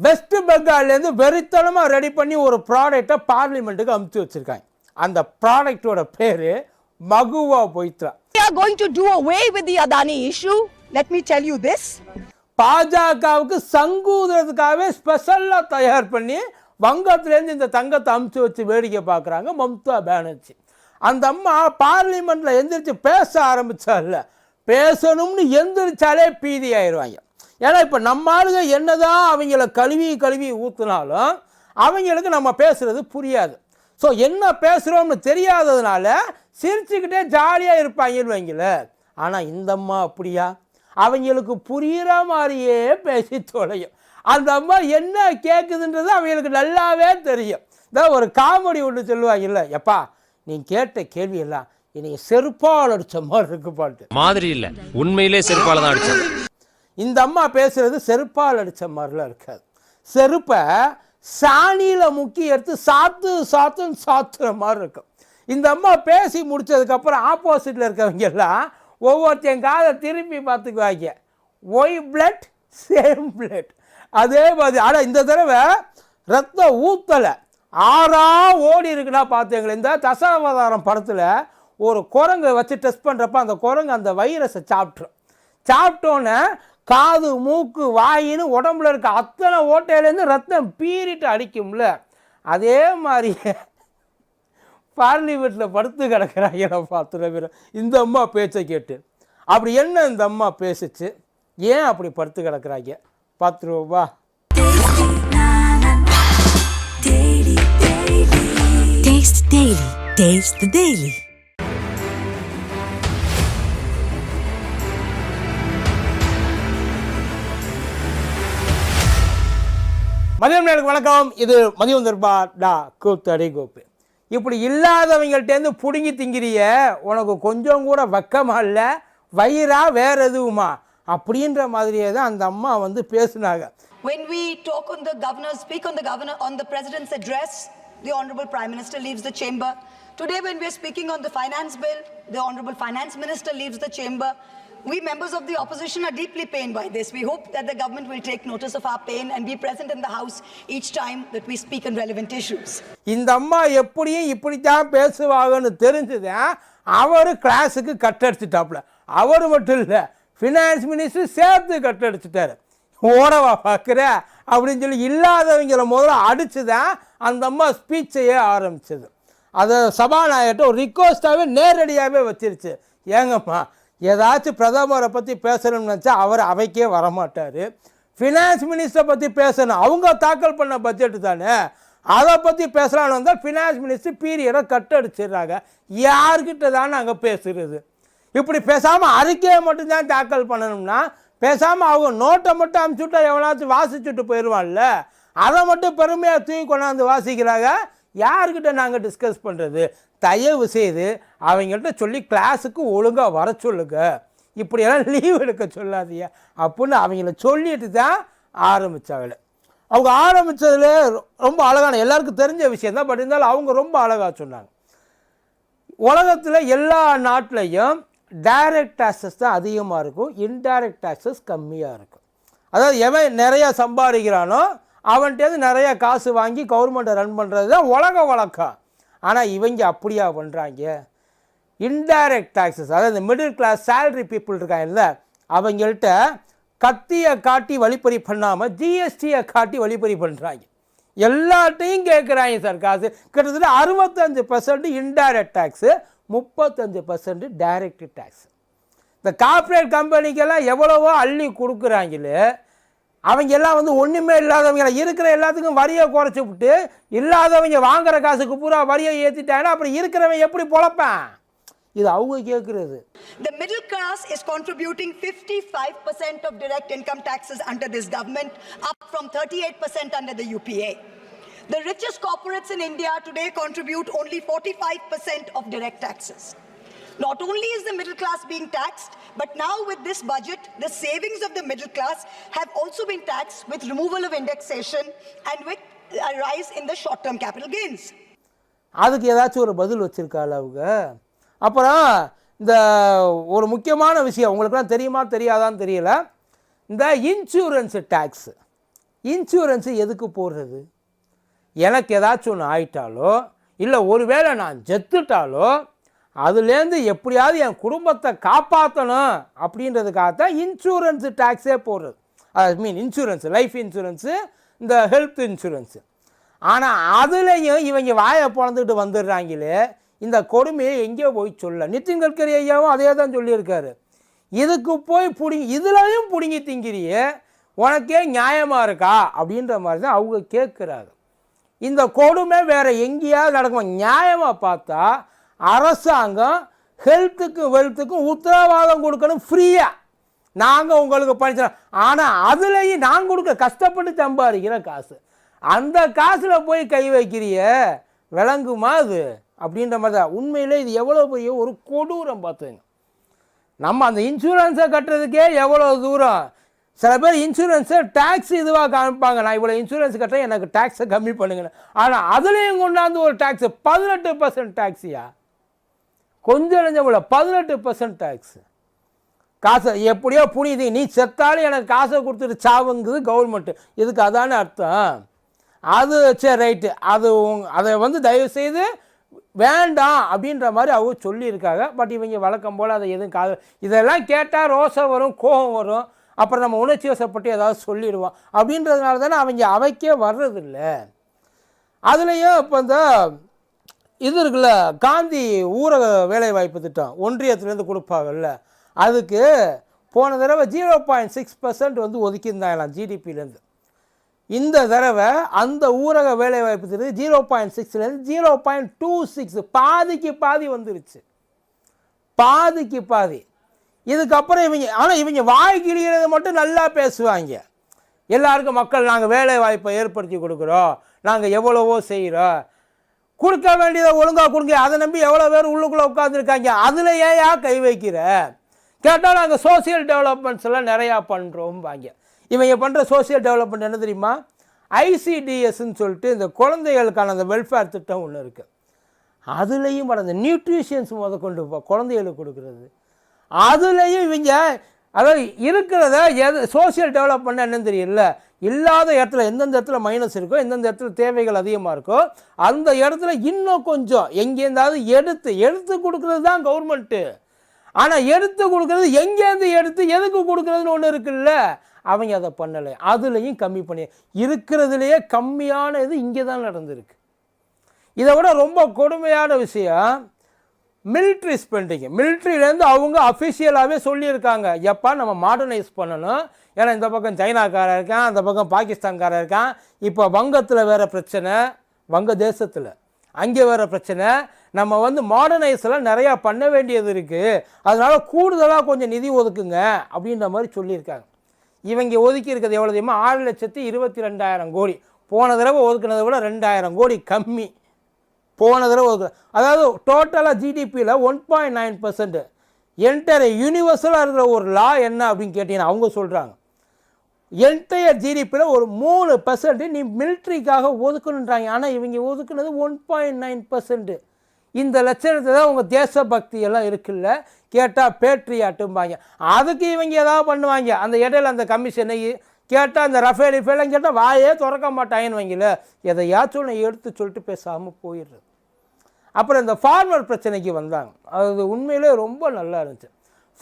West பெங்கால்லேருந்து வெறித்தனமாக ready பண்ணி ஒரு ப்ராடக்டை பார்லிமெண்ட்டுக்கு அமுச்சு வச்சுருக்காங்க அந்த ப்ராடக்டோட பேர் Mahuva பொய்த்ரா going to do away with the Adani issue. Let me tell you this. பாஜகவுக்கு சங்கூதுறதுக்காகவே ஸ்பெஷலாக தயார் பண்ணி வங்கத்துலேருந்து இந்த தங்கத்தை அமுச்சு வச்சு வேடிக்கை பார்க்குறாங்க மம்தா பானர்ஜி அந்த அம்மா பார்லிமெண்ட்டில் எந்திரிச்சு பேச ஆரம்பிச்சால பேசணும்னு எந்திரிச்சாலே பீதி ஆயிடுவாங்க ஏன்னா இப்போ நம்ம ஆளுங்க என்னதான் அவங்கள கழுவி கழுவி ஊற்றுனாலும் அவங்களுக்கு நம்ம பேசுகிறது புரியாது. ஸோ என்ன பேசுகிறோம்னு தெரியாததுனால சிரிச்சுக்கிட்டே ஜாலியாக இருப்பாங்கன்னு வைங்களேன் ஆனால் இந்தம்மா அப்படியா? அவங்களுக்கு புரிகிற மாதிரியே பேசி தொலையும். அந்த அம்மா என்ன கேட்குதுன்றது அவங்களுக்கு நல்லாவே தெரியும். இதான் ஒரு காமெடி ஒன்று சொல்லுவாங்கல்ல எப்பா நீ கேட்ட கேள்வி எல்லாம் செருப்பால் அடிச்ச மாதிரி இருக்கு பாட்டு. மாதிரி இல்லை. உண்மையிலே செருப்பால் தான் அடிச்சது. இந்த அம்மா பேசுகிறது செருப்பால் அடிச்ச மாதிரிலாம் இருக்காது. செருப்பை சாணியில் முக்கி எடுத்து சாத்து சாத்துன்னு சாத்துற மாதிரி இருக்கும். இந்த அம்மா பேசி முடிச்சதுக்கப்புறம் ஆப்போசிட்டில் இருக்கவங்க எல்லாம் ஒவ்வொருத்தையும் காதை திரும்பி பார்த்துக்குவாங்க. ஒய் பிளட் சேம் பிளட் அதே மாதிரி ஆனால் இந்த தடவை ரத்தம் ஊத்தலை. ஆறா ஓடி இருக்குன்னா பார்த்தீங்களா இந்த தசாவதாரம் படத்தில் ஒரு குரங்கை வச்சு டெஸ்ட் பண்ணுறப்ப அந்த குரங்கு அந்த வைரஸை சாப்பிட்ரும் சாப்பிட்டோன்னே காது மூக்கு வாயின்னு உடம்புல இருக்க அத்தனை ஓட்டையிலேருந்து ரத்தம் பீறிட்டு அடிக்கும்ல. அதே மாதிரி பார்லிமெண்ட்டில் படுத்து கிடக்கிறாங்க. பார்த்துட பேர் இந்த அம்மா பேச்சை கேட்டு. அப்படி என்ன இந்த அம்மா பேசிச்சு? ஏன் அப்படி படுத்து கிடக்குறாங்க? பார்த்துருவோம்பா டேஸ்ட் டெய்லி மதியம் நேருக்கு வணக்கம் இது மதியம் தர்பா டா கூத்தடி கோப்பு இப்படி இல்லாதவங்கள்ட்டேருந்து பிடுங்கி திங்கிறிய உனக்கு கொஞ்சம் கூட வெக்கமாக இல்லை வயிறா வேற எதுவுமா அப்படின்ற மாதிரியே தான் அந்த அம்மா வந்து பேசினாங்க When we talk on the governor, speak on the governor, on the president's address, the Honorable Prime Minister leaves the chamber. Today, when we are speaking on the finance bill, the Honorable Finance Minister leaves the chamber. We members of the opposition are deeply pained by this. We hope that the government will take notice of our pain and be present in the House each time that we speak on relevant issues. இந்த அம்மா எப்படியும் இப்படித்தான் பேசுவாங்கன்னு தெரிஞ்சது? அவர் கிளாஸுக்கு கட்டடிச்சிட்டாப்புல. அவர் மட்டும் இல்லை finance minister சேர்த்து கட்டடிச்சிட்டாரு. ஓடவா பார்க்குற அப்படின்னு சொல்லி இல்லாதவங்கள முதல்ல அடித்து தான் அந்த அம்மா ஸ்பீச்சையே ஆரம்பிச்சது. அதை சபாநாயகர்கிட்ட ஒரு ரிக்வஸ்ட்டாகவே நேரடியாகவே வச்சிருச்சு. ஏங்கம்மா ஏதாச்சும் பிரதமரை பற்றி பேசணும்னு நினச்சா அவர் அவைக்கே வரமாட்டார். ஃபினான்ஸ் மினிஸ்டரை பற்றி பேசணும். அவங்க தாக்கல் பண்ண பட்ஜெட்டு தானே. அதை பற்றி பேசலான்னு வந்தால் ஃபினான்ஸ் மினிஸ்டர் பீரியடை கட் அடிச்சிடுறாங்க. யார்கிட்ட தான் நாங்கள் பேசுகிறது இப்படி பேசாமல் அறிக்கையை மட்டும்தான் தாக்கல் பண்ணணும்னா பேசாமல் அவங்க நோட்டை மட்டும் அமுச்சுட்டா எவனாச்சும் வாசிச்சுட்டு போயிடுவான்ல அதை மட்டும் பெருமையாக தூக்கி கொண்டாந்து வாசிக்கிறாங்க. யாருக்கிட்ட நாங்கள் டிஸ்கஸ் பண்ணுறது தயவு செய்து அவங்கள்ட்ட சொல்லி கிளாஸுக்கு ஒழுங்காக வர சொல்லுங்க. இப்படியெல்லாம் லீவ் எடுக்க சொல்லாதீங்க. அப்படின்னு அவங்கள சொல்லிட்டு தான் ஆரம்பித்தாங்களே அவங்க ஆரம்பித்ததில் ரொம்ப அழகான எல்லாருக்கும் தெரிஞ்ச விஷயம் தான். பட் இருந்தாலும் அவங்க ரொம்ப அழகாக சொன்னாங்க. உலகத்தில் எல்லா நாட்டிலையும் டைரக்ட் டாக்ஸஸ் தான் அதிகமாக இருக்கும். இன்டைரக்ட் டாக்ஸஸ் கம்மியாக இருக்கும். அதாவது எவன் நிறையா சம்பாதிக்கிறானோ அவன்கிட்டேருந்து நிறையா காசு வாங்கி கவர்மெண்ட்டை ரன் பண்ணுறது தான் உலக வழக்கம் ஆனால் இவங்க அப்படியா பண்ணுறாங்க இன்டைரக்ட் டாக்ஸஸ் அதாவது மிடில் கிளாஸ் சேலரி பீப்புள் இருக்காங்கல்ல அவங்கள்ட்ட கத்தியை காட்டி வழிப்பறி பண்ணாமல் ஜிஎஸ்டியை காட்டி வழிப்பறி பண்ணுறாங்க எல்லாத்தையும் கேட்குறாங்க சார் காசு. கிட்டத்தட்ட அறுபத்தஞ்சு பர்சன்ட் இன்டைரக்ட் டேக்ஸு முப்பத்தஞ்சு பர்சன்ட் டைரக்ட் டேக்ஸ் இந்த கார்ப்பரேட் கம்பெனிக்கெல்லாம் எவ்வளவோ அள்ளி கொடுக்குறாங்களே அவங்க எல்லாம் வந்து ஒன்றுமே இல்லாதவங்க இருக்கிற எல்லாத்துக்கும் வரியை குறைச்சி விட்டு இல்லாதவங்க வாங்குற காசுக்கு பூரா வரியை ஏற்றிட்டாங்கன்னா அப்புறம் இருக்கிறவன் எப்படி பொழப்பேன் இது அவங்க கேட்கிறது The middle class is contributing 55% of direct income taxes under this government, up from 38% under the UPA. The richest corporates in India today contribute only 45% of direct taxes. Not only is the middle class being taxed, but now with this budget, the savings of the middle class have also been taxed with removal of indexation and with a rise in the short term capital gains. அதுக்கு ஏதாச்சும் ஒரு பதில் வச்சுருக்காள் அவங்க அப்புறம் இந்த ஒரு முக்கியமான விஷயம் உங்களுக்குலாம் தெரியுமா தெரியாதான்னு தெரியல இந்த இன்சூரன்ஸ் டேக்ஸு இன்சூரன்ஸு எதுக்கு போடுறது எனக்கு ஏதாச்சும் ஒன்று ஆயிட்டாலோ இல்லை ஒருவேளை நான் செத்துட்டாலோ அதுலேருந்து எப்படியாவது என் குடும்பத்தை காப்பாற்றணும் அப்படின்றதுக்காகத்தான் இன்சூரன்ஸு டேக்ஸே போடுறது. I mean insurance life insurance இந்த ஹெல்த் இன்சூரன்ஸு ஆனால் அதுலேயும் இவங்க வாயை பிறந்துக்கிட்டு வந்துடுறாங்களே இந்த கொடுமையை எங்கேயோ போய் சொல்ல? நிதின் கட்கரி ஐயாவும் அதே தான் சொல்லியிருக்காரு. இதுக்கு போய் பிடிங்கி இதுலையும் பிடுங்கி திங்கிறியே உனக்கே நியாயமாக இருக்கா? அப்படின்ற மாதிரி தான் அவங்க கேட்குறாங்க. இந்த கொடுமை வேறு எங்கேயாவது நடக்கும்? நியாயமாக பார்த்தா அரசாங்கம் ஹெல்த்துக்கும் வெல்த்துக்கும் உத்தரவாதம் கொடுக்கணும் ஃப்ரீயாக நாங்கள் உங்களுக்கு படிச்சோம் ஆனால் அதுலேயும் நான் கொடுக்க கஷ்டப்பட்டு சம்பாதிக்கிற காசு. அந்த காசில் போய் கை வைக்கிறிய விளங்குமா அது? அப்படின்ற மாதிரி தான். உண்மையிலே இது எவ்வளோ பெரிய ஒரு கொடூரம் பார்த்துங்க நம்ம அந்த இன்சூரன்ஸை கட்டுறதுக்கே எவ்வளோ தூரம்? சில பேர் இன்சூரன்ஸை டேக்ஸ் இதுவாக காமிப்பாங்க. நான் இவ்வளோ இன்சூரன்ஸ் கட்டுறேன் எனக்கு டேக்ஸை கம்மி பண்ணுங்கன்னு. ஆனால் அதுலேயும் கொண்டாந்து ஒரு டேக்ஸு பதினெட்டு பர்சன்ட் டேக்ஸியா கொஞ்சம் நெஞ்சம் பதினெட்டு பர்சன்ட் டேக்ஸு காசை எப்படியோ புரியுது நீ செத்தாலும் எனக்கு காசை கொடுத்துட்டு சாவுங்குது கவர்மெண்ட்டு இதுக்கு அதானே அர்த்தம்? அது சரி ரைட்டு அது உங் அதை வந்து தயவு செய்து வேண்டாம் அப்படின்ற மாதிரி அவங்க சொல்லியிருக்காங்க. பட் இவங்க வழக்கம் போல் அதை எதுவும் கா இதெல்லாம் கேட்டால் ரோசை வரும் கோபம் வரும். அப்புறம் நம்ம உணர்ச்சி வசப்பட்டு ஏதாவது சொல்லிடுவோம். அப்படின்றதுனால தானே அவங்க அவைக்கே வர்றதில்ல. அதுலேயும் இப்போ இந்த இது இருக்குல்ல காந்தி ஊரக வேலைவாய்ப்பு திட்டம் ஒன்றியத்துலேருந்து கொடுப்பாங்கல்ல. அதுக்கு போன தடவை ஜீரோ பாயிண்ட் சிக்ஸ் பர்சன்ட் வந்து ஒதுக்கியிருந்தாங்களாம் ஜிடிபிலேருந்து இந்த தடவை அந்த ஊரக வேலைவாய்ப்பு திட்டம் ஜீரோ பாயிண்ட் சிக்ஸ்லேருந்து ஜீரோ பாயிண்ட் டூ சிக்ஸ் பாதிக்கு பாதி வந்துருச்சு. பாதிக்கு பாதி. இதுக்கப்புறம் இவங்க ஆனால் இவங்க வாய் கிழிகிறது மட்டும் நல்லா பேசுவாங்க. எல்லாருக்கும் மக்கள் நாங்கள் வேலை வாய்ப்பை ஏற்படுத்தி கொடுக்குறோம். நாங்கள் எவ்வளவோ செய்கிறோம் கொடுக்க வேண்டியதை ஒழுங்காக கொடுங்க. அதை நம்பி எவ்வளோ பேர் உள்ளுக்குள்ளே உட்காந்துருக்காங்க அதில் ஏயா கை வைக்கிற? கேட்டால் நாங்கள் சோசியல் டெவலப்மெண்ட்ஸ் எல்லாம் நிறையா பண்ணுறோம்பாங்க இவங்க பண்ணுற சோசியல் டெவலப்மெண்ட் என்ன தெரியுமா? ஐசிடிஎஸ்ன்னு சொல்லிட்டு இந்த குழந்தைகளுக்கான அந்த வெல்ஃபேர் திட்டம் ஒன்று இருக்குது அதுலேயும் அந்த நியூட்ரிஷன்ஸ் முத கொண்டு குழந்தைகளுக்கு கொடுக்குறது. அதுலேயும் இவங்க அதாவது இருக்கிறத எது சோஷியல் டெவலப்மெண்ட் என்னன்னு தெரியல. இல்லாத இடத்துல எந்தெந்த இடத்துல மைனஸ் இருக்கோ எந்தெந்த இடத்துல தேவைகள் அதிகமாக இருக்கோ அந்த இடத்துல இன்னும் கொஞ்சம். எங்கேருந்தாவது எடுத்து எடுத்து கொடுக்குறது தான் கவர்மெண்ட்டு ஆனால் எடுத்து கொடுக்குறது எங்கேருந்து எடுத்து எதுக்கு கொடுக்குறதுன்னு ஒன்று இருக்குல்ல? அவங்க அதை பண்ணலை. அதுலேயும் கம்மி பண்ணி இருக்கிறதுலையே கம்மியான இது இங்கே தான் நடந்திருக்கு. இதை விட ரொம்ப கொடுமையான விஷயம் மிலிட்ரி ஸ்பெண்டிங் மிலிட்ரியிலேருந்து அவங்க அஃபிஷியலாகவே சொல்லியிருக்காங்க. எப்பா நம்ம மாடர்னைஸ் பண்ணணும். ஏன்னா இந்த பக்கம் சைனாக்காரன் இருக்கான் அந்த பக்கம் பாகிஸ்தான்காரன் இருக்கான். இப்போ வங்கத்தில் வேறு பிரச்சனை. வங்க தேசத்தில். அங்கே வேறு பிரச்சனை. நம்ம வந்து மாடர்னைஸ்லாம் நிறையா பண்ண வேண்டியது இருக்குது அதனால் கூடுதலாக கொஞ்சம் நிதி ஒதுக்குங்க அப்படின்ற மாதிரி சொல்லியிருக்காங்க. இவங்க ஒதுக்கி இருக்கிறது எவ்வளோ தெரியுமா? ஆறு லட்சத்தி இருபத்தி ரெண்டாயிரம் கோடி. போன தடவை ஒதுக்குனதை விட ரெண்டாயிரம் கோடி கம்மி. போன தடவை அதாவது டோட்டலாக ஜிடிபியில் one point nine percent entire யூனிவர்சலாக இருக்கிற ஒரு லா என்ன அப்படின்னு கேட்டீங்கன்னா அவங்க சொல்கிறாங்க என்டையர் ஜிடிபியில் ஒரு மூணு பர்சன்ட் நீ மிலிட்ரிக்காக ஒதுக்கணுன்றாங்க ஆனால் இவங்க ஒதுக்குனது ஒன் பாயிண்ட் நைன் பர்சன்ட்டு இந்த லட்சணத்தை தான் உங்கள் தேசபக்தி எல்லாம் இருக்குல்ல? கேட்டால் பேட்ரியாட்டும்பாங்க அதுக்கு இவங்க ஏதாவது பண்ணுவாங்க. அந்த இடையில அந்த கமிஷனை கேட்டால் அந்த ரஃபேல் இஃபேலாம் கேட்டால் வாயே திறக்க மாட்டாங்கன்னு வைங்கள எதையாச்சும் ஒன்று எடுத்து சொல்லிட்டு பேசாமல் போயிடுறது. அப்புறம் இந்த ஃபார்மர் பிரச்சனைக்கு வந்தாங்க. அது உண்மையிலே ரொம்ப நல்லா இருந்துச்சு.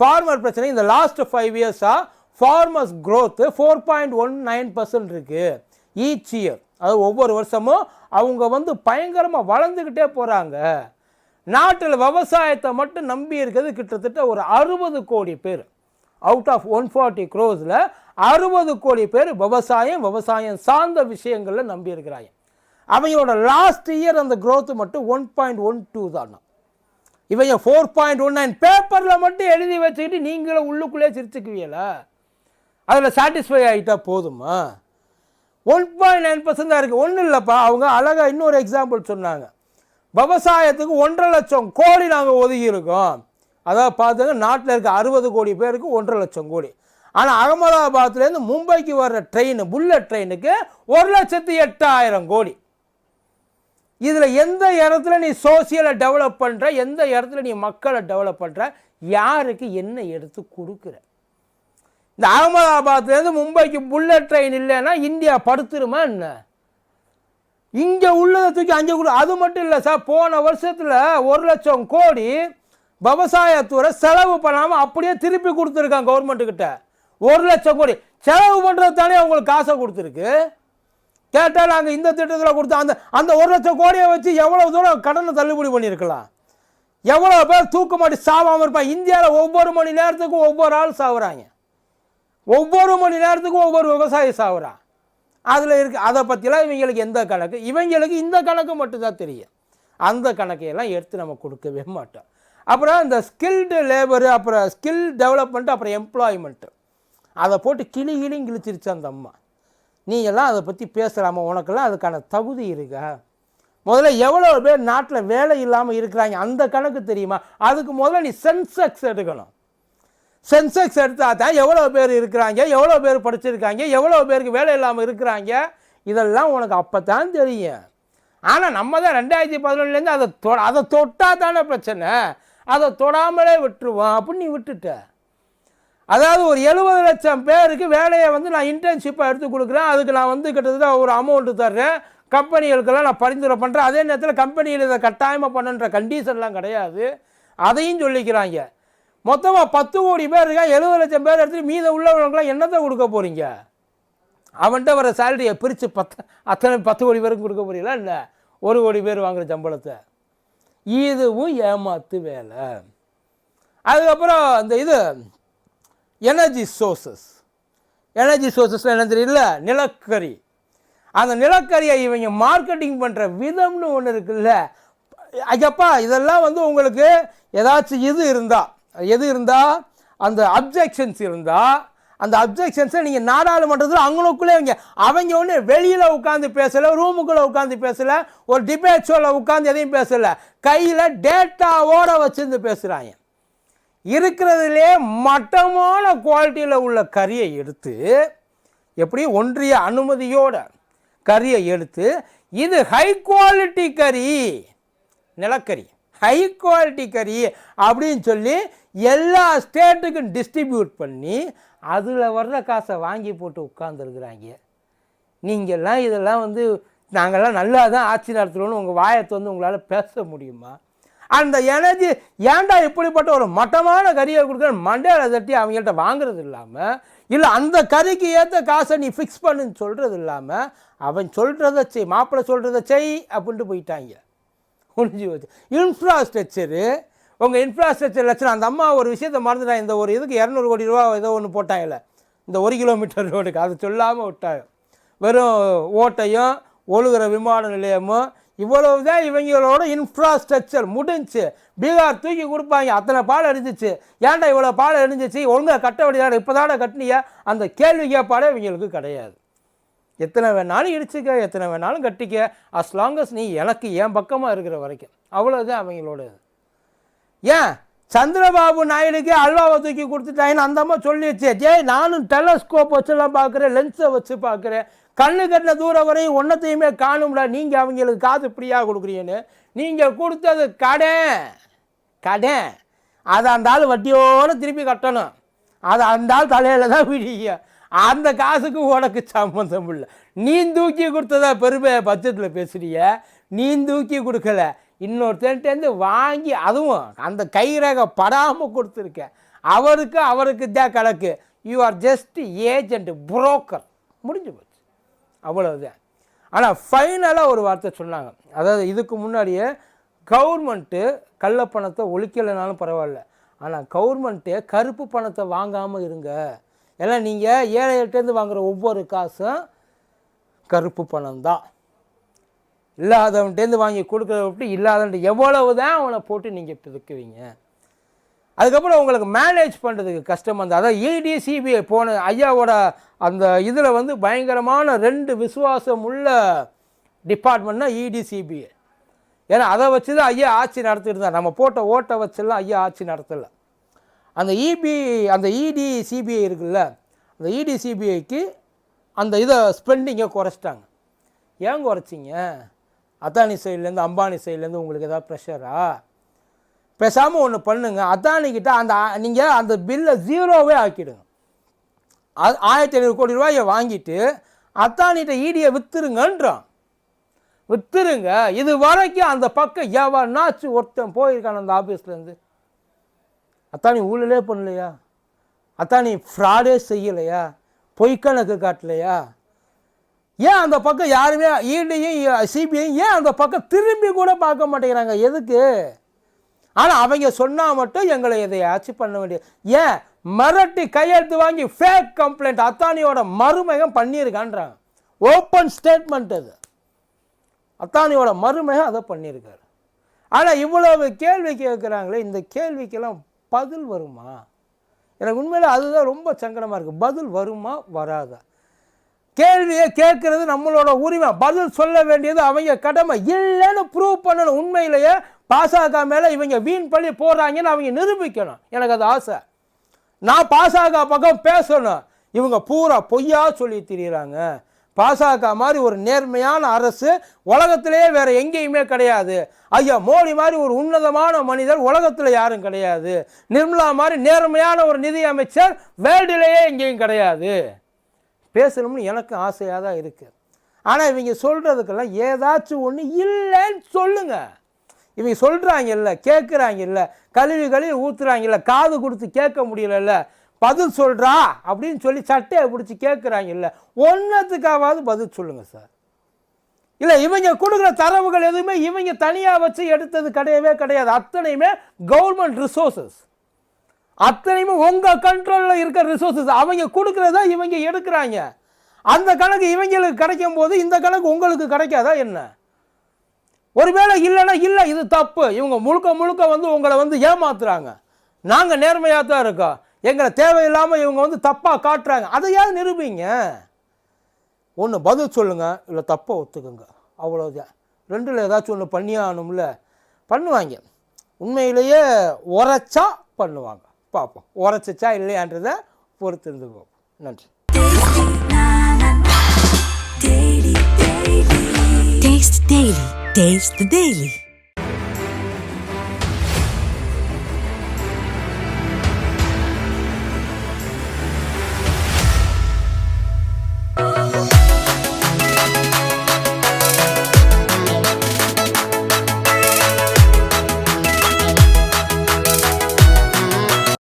ஃபார்மர் பிரச்சனை இந்த லாஸ்ட் ஃபைவ் இயர்ஸாக farmers growth four point one nine percent இருக்குது ஈச் இயர் அது ஒவ்வொரு வருஷமும் அவங்க வந்து பயங்கரமாக வளர்ந்துக்கிட்டே போகிறாங்க நாட்டில் விவசாயத்தை மட்டும் நம்பி இருக்கிறது கிட்டத்தட்ட ஒரு அறுபது கோடி பேர். அவுட் ஆஃப் ஒன் ஃபார்ட்டி க்ரோஸில் அறுபது கோடி பேர் விவசாயம் விவசாயம் சார்ந்த விஷயங்களில் நம்பி இருக்கிறாங்க. அவங்களோட லாஸ்ட் இயர் அந்த க்ரோத்து மட்டும் ஒன் பாயிண்ட் ஒன் டூ தானா. இவங்க ஃபோர் பாயிண்ட் ஒன் நைன் பேப்பரில் மட்டும் எழுதி வச்சுக்கிட்டு நீங்களும் உள்ளுக்குள்ளே சிரிச்சுக்குவீங்களா? அதில் சாட்டிஸ்ஃபை ஆகிட்டா போதுமா? ஒன் பாயிண்ட் நைன் பர்சன்ட் தான் இருக்குது ஒன்றும் இல்லைப்பா. அவங்க அழகாக இன்னொரு எக்ஸாம்பிள் சொன்னாங்க. விவசாயத்துக்கு ஒன்றரை லட்சம் கோடி நாங்கள் ஒதுக்கி இருக்கோம் அதாவது பார்த்துங்க நாட்டில் இருக்க அறுபது கோடி பேருக்கு ஒன்றரை லட்சம் கோடி. ஆனால் அகமதாபாத்லேருந்து மும்பைக்கு வர்ற ட்ரெயின் புல்லட் ட்ரெயினுக்கு ஒரு லட்சத்து எட்டாயிரம் கோடி. இதில் எந்த இடத்துல நீ சோசியலை டெவலப் பண்ணுற எந்த இடத்துல நீ மக்களை டெவலப் பண்ணுற யாருக்கு என்ன எடுத்து கொடுக்குற? இந்த அகமதாபாத்லேருந்து மும்பைக்கு புல்லட் ட்ரெயின் இல்லைன்னா இந்தியா படுத்துருமா என்ன? இங்கே உள்ளதை தூக்கி அஞ்சு கொடு. அது மட்டும் இல்லை சார் போன வருஷத்தில் ஒரு லட்சம் கோடி விவசாயத்துறை செலவு பண்ணாமல் அப்படியே திருப்பி கொடுத்துருக்காங்க கவர்மெண்ட்டுக்கிட்ட ஒரு லட்சம் கோடி. செலவு பண்ணுறது தானே அவங்களுக்கு காசை கொடுத்துருக்கு. கேட்டால் நாங்கள் இந்த திட்டத்தில் கொடுத்தோம் அந்த அந்த ஒரு லட்சம் கோடியை வச்சு எவ்வளோ தூரம் கடனை தள்ளுபடி பண்ணியிருக்கலாம்? எவ்வளோ பேர் தூக்க மாட்டி சாவாமல் இருப்பான் இந்தியாவில் ஒவ்வொரு மணி நேரத்துக்கும் ஒவ்வொரு ஆள் சாகுறாங்க ஒவ்வொரு மணி நேரத்துக்கும் ஒவ்வொரு விவசாயி சாகுறான் அதில் இருக்குது அதை பற்றிலாம் இவங்களுக்கு எந்த கணக்கு? இவங்களுக்கு இந்த கணக்கு மட்டும்தான் தெரியும். அந்த கணக்கையெல்லாம் எடுத்து நம்ம கொடுக்கவே மாட்டோம். அப்புறம் இந்த ஸ்கில்டு லேபரு அப்புறம் ஸ்கில் டெவலப்மெண்ட்டு அப்புறம் எம்ப்ளாய்மெண்ட்டு அதை போட்டு கிளி கிளியும் கிழிச்சிருச்சு அந்த அம்மா. நீங்கள்லாம் அதை பற்றி பேசலாமா உனக்கெல்லாம் அதுக்கான தகுதி இருக்கா? முதல்ல எவ்வளோ பேர் நாட்டில் வேலை இல்லாமல் இருக்கிறாங்க? அந்த கணக்கு தெரியுமா? அதுக்கு முதல்ல நீ சென்செக்ஸ் எடுக்கணும். சென்செக்ஸ் எடுத்தால் தான் எவ்வளோ பேர் இருக்கிறாங்க? எவ்வளோ பேர் படிச்சிருக்காங்க? எவ்வளோ பேருக்கு வேலை இல்லாமல் இருக்கிறாங்க? இதெல்லாம் உனக்கு அப்போ தான் தெரியும். ஆனால் நம்ம தான் ரெண்டாயிரத்தி பதினொன்றுலேருந்து அதை தொ அதை தொட்டால் தானே பிரச்சனை? அதை தொடாமலே விட்டுருவோம். அப்படின்னு நீ விட்டுட்ட. அதாவது ஒரு எழுபது லட்சம் பேருக்கு வேலையை வந்து நான் இன்டர்ன்ஷிப்பாக எடுத்து கொடுக்குறேன். அதுக்கு நான் வந்து கிட்டத்தட்ட ஒரு அமௌண்ட்டு தர்றேன். கம்பெனிகளுக்கெல்லாம் நான் பரிந்துரை பண்ணுறேன் அதே நேரத்தில் கம்பெனியில் இதை கட்டாயமாக பண்ணுன்ற கண்டிஷன்லாம் கிடையாது. அதையும் சொல்லிக்கிறாங்க. மொத்தமாக பத்து கோடி பேர் இருக்கா எழுபது லட்சம் பேர் எடுத்துகிட்டு மீத உள்ளவங்களுக்குலாம் என்னத்தை கொடுக்க போகிறீங்க அவன்கிட்ட வர சேலரியை பிரித்து பத்து அத்தனை பத்து கோடி பேருக்கு கொடுக்க போகிறீங்களா இல்லை. ஒரு கோடி பேர் வாங்குகிற சம்பளத்தை. இதுவும் ஏமாத்து வேலை. அதுக்கப்புறம் இந்த இது எனர்ஜி சோர்சஸ் எனர்ஜி சோர்சஸ் என்ன தெரியல நிலக்கரி. அந்த நிலக்கரியை இவங்க மார்க்கெட்டிங் பண்ணுற விதம்னு ஒன்று இருக்குல்ல? ஐயப்பா இதெல்லாம் வந்து உங்களுக்கு ஏதாச்சும் இது இருந்தால் எது இருந்தால் அந்த அப்ஜெக்ஷன்ஸ் இருந்தால் அந்த அப்ஜெக்ஷன்ஸை நீங்கள் நாடாளுமன்றத்தில் அவங்களுக்குள்ளே அவங்க அவங்க ஒன்று வெளியில் உட்காந்து பேசலை ரூமுக்குள்ளே உட்காந்து பேசலை ஒரு டிபேட் ஷோவில் உட்காந்து எதையும் பேசலை. கையில் டேட்டாவோட வச்சுருந்து பேசுகிறாங்க இருக்கிறதுலே மட்டமான குவாலிட்டியில் உள்ள கறியை எடுத்து எப்படி? ஒன்றிய அனுமதியோட கறியை எடுத்து இது ஹை குவாலிட்டி கறி நிலக்கரி ஹை குவாலிட்டி கறி அப்படின்னு சொல்லி எல்லா ஸ்டேட்டுக்கும் டிஸ்ட்ரிபியூட் பண்ணி அதில் வர்ற காசை வாங்கி போட்டு உட்காந்துருக்குறாங்க நீங்கள்லாம் இதெல்லாம் வந்து நாங்கள்லாம் நல்லா தான் ஆட்சி நடத்துகிறோன்னு உங்கள் வாயத்தை வந்து உங்களால் பேச முடியுமா? அந்த எனர்ஜி ஏன்டா இப்படிப்பட்ட ஒரு மட்டமான கறியை கொடுக்குற மண்டையில் தட்டி அவங்கள்ட்ட வாங்குறது இல்லாமல் இல்லை அந்த கறிக்கு ஏற்ற காசை நீ ஃபிக்ஸ் பண்ணுன்னு சொல்கிறது இல்லாமல் அவன் சொல்கிறத செய் மாப்பிள்ளை சொல்கிறத செய் அப்படின்ட்டு போயிட்டாங்க. முடிஞ்சு வச்சு இன்ஃப்ராஸ்ட்ரக்சரு உங்கள் இன்ஃப்ராஸ்ட்ரக்சர் லட்சணம். அந்த அம்மா ஒரு விஷயத்தை மறந்துட்டாங்க இந்த ஒரு இதுக்கு இரநூறு கோடி ரூபா ஏதோ ஒன்று போட்டாங்கல்ல. இந்த ஒரு கிலோமீட்டர் ரோடுக்கு அது சொல்லாமல் விட்டாங்க. வெறும் ஓட்டையும் ஒழுகிற விமான நிலையமும் இவ்வளவு தான் இவங்களோட இன்ஃப்ராஸ்ட்ரக்சர் முடிஞ்சு. பீகார் தூக்கி கொடுப்பாங்க. அத்தனை பாடம் அடிஞ்சிச்சு ஏன்டா இவ்வளோ பால் அடிஞ்சிச்சு ஒழுங்காக கட்ட வேண்டியதான? இப்போ தானே கட்டினியா? அந்த கேள்வி கேட்பாடே இவங்களுக்கு கிடையாது. எத்தனை வேணாலும் இடிச்சுக்க எத்தனை வேணாலும் கட்டிக்க. அஸ் லாங்கஸ் நீ எனக்கு என் பக்கமாக இருக்கிற வரைக்கும். அவ்வளோதான் அவங்களோட ஏன்? சந்திரபாபு நாயுடுக்கு அல்வாவை தூக்கி கொடுத்துட்டாங்கன்னு அந்த அம்மா சொல்லிடுச்சு ஜே நானும் டெலஸ்கோப் வச்சுலாம் பார்க்குறேன் லென்ஸை வச்சு பார்க்குறேன். கண்ணு கட்டின தூரம் வரையும் ஒன்றத்தையுமே காணும்ல. நீங்கள் அவங்களுக்கு காசு ஃப்ரீயாக கொடுக்குறீங்கன்னு. நீங்கள் கொடுத்தது கடன் கடன் அதை அந்த ஆள் வட்டியோடு திருப்பி கட்டணும். அதை அந்த ஆள் தலையில் தான் விடிய அந்த காசுக்கு உனக்கு சம்மந்தம் இல்லை. நீ தூக்கி கொடுத்ததா பெருமை பட்சத்தில் பேசுறிய. நீ தூக்கி கொடுக்கல. இன்னொருத்தன்ட்டேருந்து வாங்கி அதுவும் அந்த கைரேகை படாமல் கொடுத்துருக்க. அவருக்கு அவருக்கு தான் கணக்கு. You are just agent broker முடிஞ்சு அவ்வளவுதான். ஆனால் ஃபைனலாக ஒரு வார்த்தை சொன்னாங்க. அதாவது இதுக்கு முன்னாடியே கவர்மெண்ட்டு கள்ளப்பணத்தை ஒழிக்கலைனாலும் பரவாயில்ல. ஆனால் கவர்மெண்ட்டு கருப்பு பணத்தை வாங்காமல் இருங்க. ஏன்னா நீங்கள் ஏழைகிட்டேருந்து வாங்குற ஒவ்வொரு காசும் கருப்பு பணம் தான். இல்லாதவன்ட்டேருந்து வாங்கி கொடுக்குறத விட்டு இல்லாதவன்ட்டு எவ்வளவு தான் அவனை போட்டு நீங்கள் பிதுக்குவீங்க. அதுக்கப்புறம் உங்களுக்கு மேனேஜ் பண்ணுறதுக்கு கஷ்டம் வந்து அதாவது இடி சிபிஐ போன ஐயாவோட அந்த இதில் வந்து பயங்கரமான ரெண்டு விசுவாசம் உள்ள டிபார்ட்மெண்ட்னா இடி சிபிஐ ஏன்னா அதை வச்சு தான் ஐயா ஆட்சி நடத்திட்டு இருந்தார் நம்ம போட்ட ஓட்டை வச்செல்லாம் ஐயா ஆட்சி நடத்தலை. அந்த இபி அந்த இடி சிபிஐ இருக்குல்ல அந்த இடி சிபிஐக்கு அந்த இதை ஸ்பெண்டிங்கை குறைச்சிட்டாங்க. ஏன் குறைச்சிங்க? அதானி சைட்லேருந்து அம்பானி சைட்லேருந்து உங்களுக்கு ஏதாவது ப்ரெஷரா பேசாமல் ஒன்று பண்ணுங்க. அதானிக்கிட்ட அந்த நீங்கள் அந்த பில்லை ஜீரோவே ஆக்கிடுங்க. அது ஆயிரத்தி ஐநூறு கோடி ரூபாயை வாங்கிட்டு அத்தானிகிட்ட ஈடியை விற்றுருங்கன்றான் விற்றுருங்க இது வரைக்கும் அந்த பக்கம் எவனாச்சும் ஒருத்தன் போயிருக்கான் அந்த ஆஃபீஸ்லேருந்து அத்தானி ஊழலே பண்ணலையா? அத்தானி ஃப்ராடே செய்யலையா? பொய்க்கணக்கு காட்டலையா? ஏன் அந்த பக்கம் யாருமே ஈடியும் சிபிஐயும் ஏன் அந்த பக்கம் திரும்பி கூட பார்க்க மாட்டேங்கிறாங்க? எதுக்கு? ஆனால் அவங்க சொன்னால் மட்டும் எங்களை எதையாச்சும் பண்ண வேண்டிய ஏன்? மிரட்டி கையெழுத்து வாங்கி ஃபேக் கம்ப்ளைண்ட் அத்தானியோட மருமகம் பண்ணியிருக்கான்றாங்க ஓப்பன் ஸ்டேட்மெண்ட் அது. அத்தானியோட மருமகன் அதை பண்ணியிருக்காரு. ஆனால் இவ்வளவு கேள்வி கேட்குறாங்களே இந்த கேள்விக்கெல்லாம் பதில் வருமா? எனக்கு உண்மையில் அதுதான் ரொம்ப சங்கடமாக இருக்குது பதில் வருமா? வராதா? கேள்வியை கேட்குறது நம்மளோட உரிமை. பதில் சொல்ல வேண்டியது அவங்க கடமை. இல்லைன்னு ப்ரூவ் பண்ணணும் உண்மையிலேயே. பாசக மேலே இவங்க வீண் பழி போடுறாங்கன்னு அவங்க நிரூபிக்கணும். எனக்கு அது ஆசை. நான் பாசக பக்கம் பேசணும். இவங்க பூரா பொய்யா சொல்லி திரியிறாங்க. பாசக மாதிரி ஒரு நேர்மையான அரசு உலகத்திலேயே வேற எங்கேயுமே கிடையாது. ஐயா மோடி மாதிரி ஒரு உன்னதமான மனிதர் உலகத்தில் யாரும் கிடையாது. நிர்மலா மாதிரி நேர்மையான ஒரு நிதி அமைச்சர் வேர்ல்டுலேயே எங்கேயும் கிடையாது. பேசணும்னு எனக்கு ஆசையாக தான் இருக்குது ஆனால் இவங்க சொல்கிறதுக்கெல்லாம் ஏதாச்சும் ஒன்று இல்லைன்னு சொல்லுங்கள் இவங்க சொல்கிறாங்கல்ல கேட்குறாங்கல்ல கழுவி கழுவி ஊற்றுறாங்கல்ல காது கொடுத்து கேட்க முடியலல்ல பதில் சொல்கிறா அப்படின்னு சொல்லி சட்டையை பிடிச்சி கேட்குறாங்கல்ல ஒன்றத்துக்காவது பதில் சொல்லுங்கள் சார். இல்லை இவங்க கொடுக்குற தரவுகள் எதுவுமே இவங்க தனியாக வச்சு எடுத்தது கிடையவே கிடையாது. அத்தனையுமே கவர்மெண்ட் ரிசோர்ஸஸ் அத்தனையுமே உங்கள் கண்ட்ரோலில் இருக்கிற ரிசோர்ஸஸ் அவங்க கொடுக்குறத இவங்க எடுக்கிறாங்க. அந்த கணக்கு இவங்களுக்கு கிடைக்கும் போது இந்த கணக்கு உங்களுக்கு கிடைக்காதா என்ன? ஒருவேளை இல்லைன்னா இல்லை இது தப்பு. இவங்க முழுக்க முழுக்க வந்து உங்களை வந்து ஏமாத்துறாங்க. நாங்கள் நேர்மையாக தான் இருக்கோம். எங்களை தேவையில்லாமல் இவங்க வந்து தப்பாக காட்டுறாங்க. அதை ஏன் நிரூபிங்க? ஒன்று பதில் சொல்லுங்கள் இல்லை தப்பை ஒத்துக்குங்க. அவ்வளோதான் ரெண்டில் ஏதாச்சும் ஒன்று பண்ணியே ஆகணும்ல பண்ணுவாங்க. உண்மையிலேயே உரைச்சா பண்ணுவாங்க. பார்ப்போம். உரைச்சிச்சா இல்லையான்றதை பொறுத்து இருந்து பார்ப்போம். நன்றி. Taste Daily. Taste the Daily.